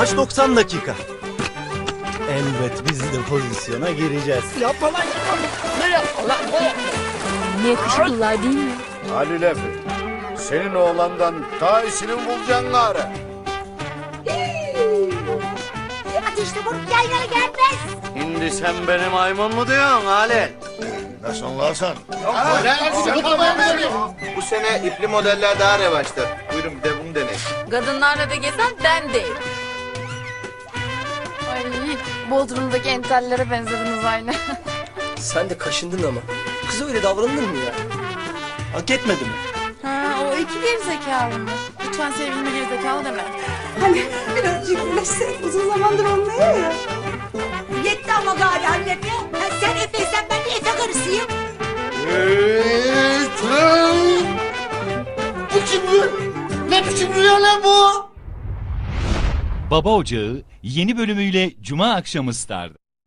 Maç 90 dakika. Elbet biz de pozisyona gireceğiz. Yapma lan yapma. Ne yapma lan? Ne yakışıklılar değil mi? Halil Efe, senin oğlandan daha iyisini bulacaksın gari. Ateşli balık yaylana gelmez. Şimdi sen benim maymun mu diyorsun Halil? Nasıl Hasan? Bu sene ipli modeller daha revaçta. Buyurun bir de bunu deneyin. Kadınlarla da gezen ben değil. Ay Bodrum'daki entellere benzediniz aynı. Sen de kaşındın ama. Kıza öyle davranılır mı ya? Hak etmedi mi? ha, o iki geri zekalı mı? Lütfen sevgilime geri zekalı deme. Hani birazcık güleşsek uzun zamandır olmuyor ya. Yetti ama gari annem ya. Ha, sen Efe'ysen ben de Efe karısıyım. Bu kim bu? Ne biçim rüya lan bu? Baba Ocağı yeni bölümüyle Cuma akşamı Star'da.